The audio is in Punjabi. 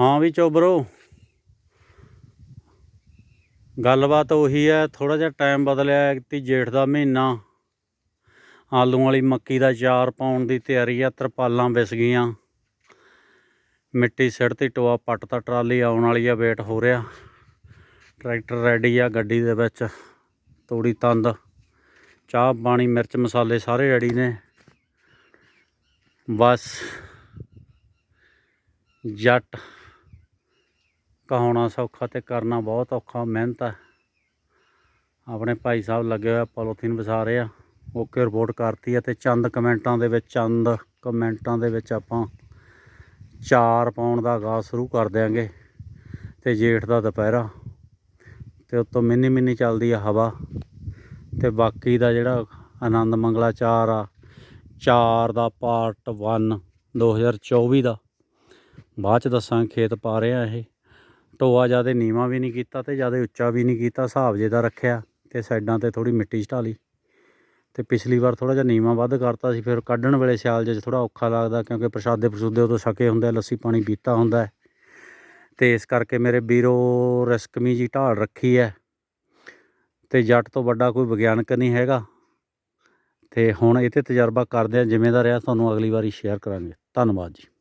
ਹਾਂ ਵੀ ਚੋਬਰੋ ਗੱਲਬਾਤ ਉਹੀ ਹੈ ਥੋੜਾ ਜਿਹਾ ਟਾਈਮ ਬਦਲਿਆ ਕਿ ਜੇਠ ਦਾ ਮਹੀਨਾ। ਆਲੂ ਵਾਲੀ ਮੱਕੀ ਦਾ ਚਾਰ ਪਾਉਣ ਦੀ ਤਿਆਰੀ ਆ, ਤਰਪਾਲਾਂ ਵਿਸ ਗਈਆਂ। ਮਿੱਟੀ ਸਿੱਟਤੀ ਟੋਆ ਪੱਟ ਤਾਂ, ਟਰਾਲੀ ਆਉਣ ਵਾਲੀ ਆ, ਵੇਟ ਹੋ ਰਿਹਾ। ਟਰੈਕਟਰ ਰੈਡੀ ਆ ਗੱਡੀ ਦੇ ਵਿੱਚ, ਤੋੜੀ ਤੰਦ। ਚਾਹ, ਪਾਣੀ, ਮਿਰਚ, ਮਸਾਲੇ ਸਾਰੇ ਰੈਡੀ ਨੇ। ਬਸ। ਜੱਟ। ਕਹਾਉਣਾ ਸੌਖਾ ਤੇ ਕਰਨਾ ਬਹੁਤ ਔਖਾ, ਮਿਹਨਤ ਹੈ ਆਪਣੇ ਭਾਈ ਸਾਹਿਬ ਲੱਗੇ ਹੋਏ ਆ, ਪੋਲੋਥੀਨ ਵਸਾ ਰਹੇ ਆ। ਓਕੇ ਰਿਪੋਰਟ ਕਰਤੀ ਆ ਤੇ ਚੰਦ ਕਮੈਂਟਾਂ ਦੇ ਵਿੱਚ, ਚੰਦ ਕਮੈਂਟਾਂ ਦੇ ਵਿੱਚ ਆਪਾਂ ਚਾਰ ਪਾਉਣ ਦਾ ਆਗਾਜ਼ ਸ਼ੁਰੂ ਕਰ ਦਿਆਂਗੇ ਤੇ ਜੇਠ ਦਾ ਦੁਪਹਿਰਾ। ਤੇ ਉੱਤੋਂ ਮਿੰਨੀ ਮਿੰਨੀ ਚੱਲਦੀ ਆ ਹਵਾ ਤੇ ਬਾਕੀ ਦਾ ਜਿਹੜਾ ਆਨੰਦ ਮੰਗਲਾ ਚਾਰ ਆ, ਚਾਰ ਦਾ ਪਾਰਟ 1 2024 ਦਾ। ਬਾਅਦ ਚ ਦੱਸਾਂ ਖੇਤ ਪਾ ਰਿਹਾ ਇਹ। ਟੋਆ ਜ਼ਿਆਦਾ ਨੀਵਾ ਵੀ ਨਹੀਂ ਕੀਤਾ ਤੇ ਜ਼ਿਆਦਾ ਉੱਚਾ ਵੀ ਨਹੀਂ ਕੀਤਾ, ਹਿਸਾਬ ਜੇ ਦਾ ਰੱਖਿਆ ਤੇ ਸਾਈਡਾਂ ਤੇ ਥੋੜੀ ਮਿੱਟੀ ਛਟਾ ਲਈ ਤੇ ਪਿਛਲੀ ਵਾਰ ਥੋੜਾ ਜਿਹਾ ਨੀਵਾ ਵੱਧ ਕਰਤਾ ਸੀ, ਫਿਰ ਕੱਢਣ ਵੇਲੇ ਸਿਆਲ ਜੇ ਥੋੜਾ ਔਖਾ ਲੱਗਦਾ ਕਿਉਂਕਿ ਪ੍ਰਸ਼ਾਦੇ ਪ੍ਰਸੂਦੇ ਉਦੋਂ ਛਕੇ ਹੁੰਦੇ ਲੱਸੀ ਪਾਣੀ ਪੀਤਾ ਹੁੰਦਾ ਹੈ। ਤੇ ਇਸ ਕਰਕੇ ਮੇਰੇ ਵੀਰੋ ਰਿਸਕਮੀ ਜੀ ਢਾਲ ਰੱਖੀ ਹੈ। ਤੇ ਜੱਟ ਤੋਂ ਵੱਡਾ ਕੋਈ ਵਿਗਿਆਨਕ ਨਹੀਂ ਹੈਗਾ। ਤੇ ਹੁਣ ਇਹ ਤੇ ਤਜਰਬਾ ਕਰਦੇ ਆ ਜਿਵੇਂ ਦਾ ਰਿਹਾ, ਤੁਹਾਨੂੰ ਅਗਲੀ ਵਾਰੀ ਸ਼ੇਅਰ ਕਰਾਂਗੇ। ਧੰਨਵਾਦ ਜੀ।